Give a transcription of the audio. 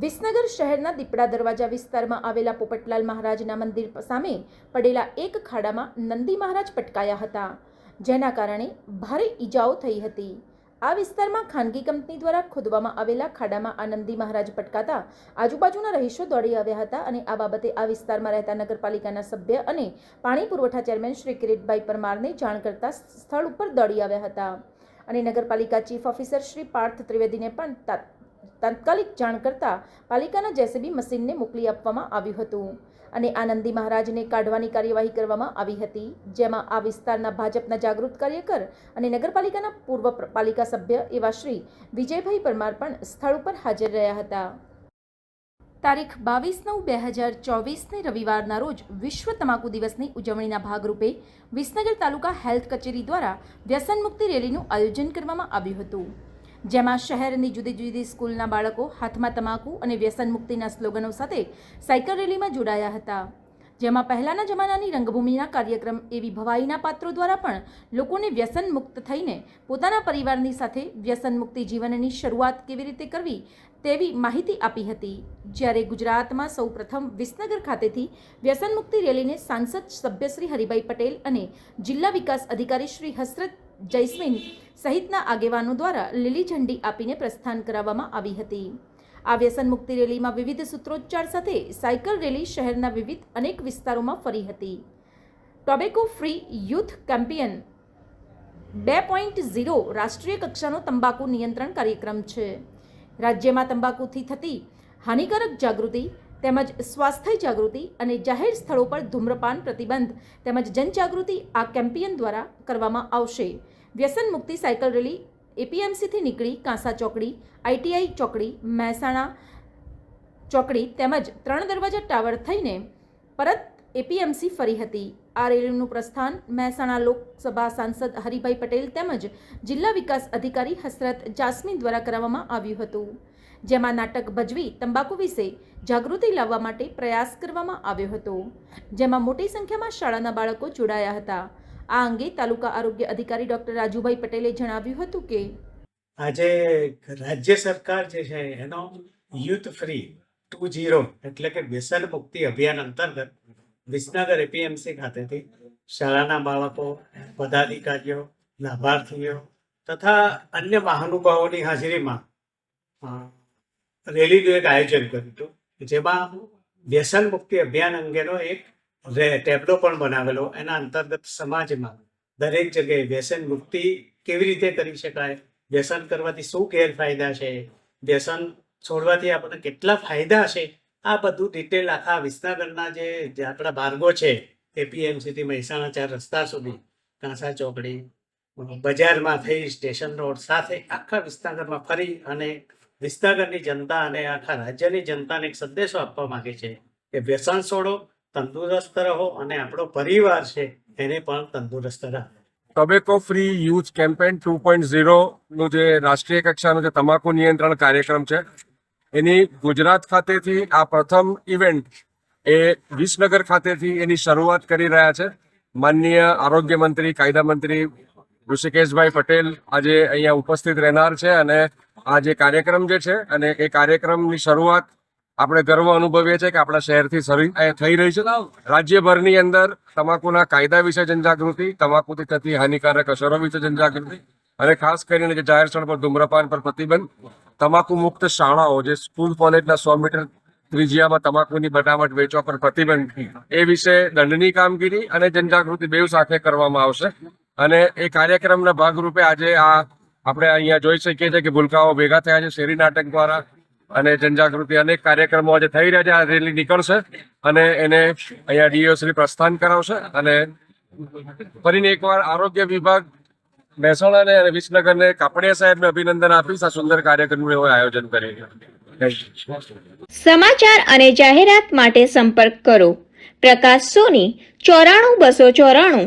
વિસનગર શહેરના દીપડા દરવાજા વિસ્તારમાં આવેલા પોપટલાલ મહારાજના મંદિર સામે પડેલા એક ખાડામાં નંદી મહારાજ પટકાયા હતા, જેના કારણે ભારે ઈજાઓ થઈ હતી. આ વિસ્તારમાં ખાનગી કંપની દ્વારા ખોદવામાં આવેલા ખાડામાં આ નંદી મહારાજ પટકાતા આજુબાજુના રહીશો દોડી આવ્યા હતા અને આ બાબતે આ વિસ્તારમાં રહેતા નગરપાલિકાના સભ્ય અને પાણી પુરવઠા ચેરમેન શ્રી કિરીટભાઈ પરમારને જાણ કરતા સ્થળ ઉપર દોડી આવ્યા હતા. અને નગરપાલિકા ચીફ ઓફિસર શ્રી પાર્થ ત્રિવેદીને પણ તાત્કાલિક જાણ કરતા પાલિકાના જેસીબી મશીનને મોકલી આપવામાં આવ્યું હતું અને આનંદી મહારાજને કાઢવાની કાર્યવાહી કરવામાં આવી હતી, જેમાં આ વિસ્તારના ભાજપના જાગૃત કાર્યકર અને નગરપાલિકાના પૂર્વ પાલિકા સભ્ય એવા શ્રી વિજયભાઈ પરમાર પણ સ્થળ ઉપર હાજર રહ્યા હતા. તારીખ બાવીસ નવ બે હજાર ચોવીસને રવિવારના રોજ વિશ્વ તમાકુ દિવસની ઉજવણીના ભાગરૂપે વિસનગર તાલુકા હેલ્થ કચેરી દ્વારા વ્યસન મુક્તિ રેલીનું આયોજન કરવામાં આવ્યું હતું. જેમાં શહેરની જુદી જુદી સ્કૂલના બાળકો, હાથમાં તમાકુ અને વ્યસન મુક્તિના સ્લોગનો સાથે સાયકલ રેલીમાં જોડાયા હતા. જેમાં પહેલાના જમાનાની રંગભૂમિના કાર્યક્રમ એવી ભવાઈના પાત્રો દ્વારા પણ લોકોને વ્યસન મુક્ત થઈને પોતાના પરિવારની સાથે વ્યસન મુક્તિ જીવનની શરૂઆત કેવી રીતે કરવી તેવી માહિતી આપી હતી. જ્યારે ગુજરાતમાં સૌપ્રથમ વિસનગર ખાતેથી વ્યસન મુક્તિ રેલીને સાંસદ સભ્ય શ્રી હરિભાઈ પટેલ અને જિલ્લા વિકાસ અધિકારી શ્રી હસરત જૈસ્મીન સહિતના આગેવાનો દ્વારા લીલી ઝંડી આપીને પ્રસ્થાન કરાવવામાં આવી હતી. આ વ્યસન મુક્તિ રેલીમાં વિવિધ સૂત્રોચ્ચાર સાથે સાયકલ રેલી શહેરના વિવિધ અનેક વિસ્તારોમાં ફરી હતી. ટોબેકો ફ્રી યુથ કેમ્પિયન બે પોઈન્ટ ઝીરો રાષ્ટ્રીય કક્ષાનો તંબાકુ નિયંત્રણ કાર્યક્રમ છે. રાજ્યમાં તંબાકુથી થતી હાનિકારક જાગૃતિ તેમજ સ્વાસ્થ્ય જાગૃતિ અને જાહેર સ્થળો પર ધૂમ્રપાન પ્રતિબંધ તેમજ જનજાગૃતિ આ કેમ્પિયન દ્વારા કરવામાં આવશે. વ્યસન મુક્તિ સાયકલ રેલી એપીએમસીથી નીકળી કાંસા ચોકડી, આઈટીઆઈ ચોકડી, મહેસાણા ચોકડી તેમજ ત્રણ દરવાજા ટાવર થઈને પરત એપીએમસી ફરી હતી. આ રેલીનું પ્રસ્થાન મહેસાણા લોકસભા સાંસદ હરિભાઈ પટેલ તેમજ જિલ્લા વિકાસ અધિકારી હસરત જાસ્મીન દ્વારા કરાવવામાં આવ્યું હતું. જેમાં નાટક ભજવી, તંબાકુ વિશે જાગૃતિ લાવવા માટે પ્રયાસ કરવામાં આવ્યો હતો. જેમાં મોટી સંખ્યામાં શાળાના બાળકો જોડાયા હતા. આ અંગે તાલુકા આરોગ્ય અધિકારી ડોક્ટર રાજુભાઈ પટેલે જણાવ્યું હતું કે, આજે રાજ્ય સરકાર જે છે એનો યુથ ફ્રી ટુ ઝીરો એટલે કે વ્યસન મુક્તિ અભિયાન અંતર્ગત વિસનગર એપીએમસી ખાતેથી શાળાના બાળકો, પદાધિકારીઓ, લાભાર્થીઓ તથા અન્ય મહાનુભાવોની હાજરીમાં રેલીનું એક આયોજન કર્યું હતું, જેમાં વ્યસન મુક્તિ અભિયાન અંગેનો એક ટેબલો પણ બનાવેલો, એના અંતર્ગત સમાજમાં દરેક જગ્યાએ વ્યસન મુક્તિ કેવી રીતે કરી શકાય, વ્યસન કરવાથી શું ગેરફાયદા છે, વ્યસન છોડવાથી આપણને કેટલા ફાયદા છે, આ બધું ડિટેલ આખા વિસનગરના જે આપણા માર્ગો છે એપીએમસીથી મહેસાણા ચાર રસ્તા સુધી, કાંસા ચોકડી, બજારમાં થઈ, સ્ટેશન રોડ સાથે આખા વિસનગરમાં ફરી અને વિસનગરની જનતા અને આખા રાજ્યની જનતાને એક સંદેશો આપવા માંગે છે કે વ્યસન છોડો, તંદુરસ્ત રહો અને આપણો પરિવાર છે એને પણ તંદુરસ્ત રહો tobacco free youth campaign two point ઝીરોનું જે રાષ્ટ્રીય કક્ષાનો જે તમાકુ નિયંત્રણ કાર્યક્રમ છે, એની ગુજરાત ખાતેથી આ પ્રથમ ઇવેન્ટ એ વિસનગર ખાતેથી એની શરૂઆત કરી રહ્યા છે. માનનીય આરોગ્ય મંત્રી, કાયદા મંત્રી ઋષિકેશભાઈ પટેલ આજે અહીંયા ઉપસ્થિત રહેનાર છે અને આ જે કાર્યક્રમ જે છે અને એ કાર્યક્રમની શરૂઆત આપણે ગર્વ અનુભવીએ છીએ કે આપણા શહેરથી થઈ રહી છે. રાજ્યભરની અંદર તમાકુના કાયદા વિશે જનજાગૃતિ, તમાકુથી થતી હાનિકારક અસરો વિશે જનજાગૃતિ અને ખાસ કરીને જે જાહેર સ્થળ પર ધૂમ્રપાન પર પ્રતિબંધ તમાકુ મુક્ત શાળાઓ જે સ્કૂલ, કોલેજના સો મીટર ત્રિજ્યામાં તમાકુની બનાવટ વેચવા પર પ્રતિબંધ, એ વિશે દંડની કામગીરી અને જનજાગૃતિ બેઉ સાથે કરવામાં આવશે. અને એ કાર્યક્રમના ભાગરૂપે આજે આ આપણે અહીંયા જોઈ શકીએ છીએ કે ભૂલકાઓ ભેગા થયા છે શેરી નાટક દ્વારા અને જનજાગૃતિ અનેક કાર્યક્રમો આજે થઈ રહ્યા છે. આ રેલી નીકળશે અને એને અહીંયા ડીઓ શ્રી પ્રસ્થાન કરાવશે અને ફરીને એકવાર આરોગ્ય વિભાગ મહેસાણાને અને વિસનગરને કાપડિયા સાહેબને અભિનંદન આપીશ. આ સુંદર કાર્યક્રમનું એવું આયોજન કરી સમાચાર અને જાહેરાત માટે સંપર્ક કરો. પ્રકાશ સોની, ચોરાણું બસો ચોરાણું.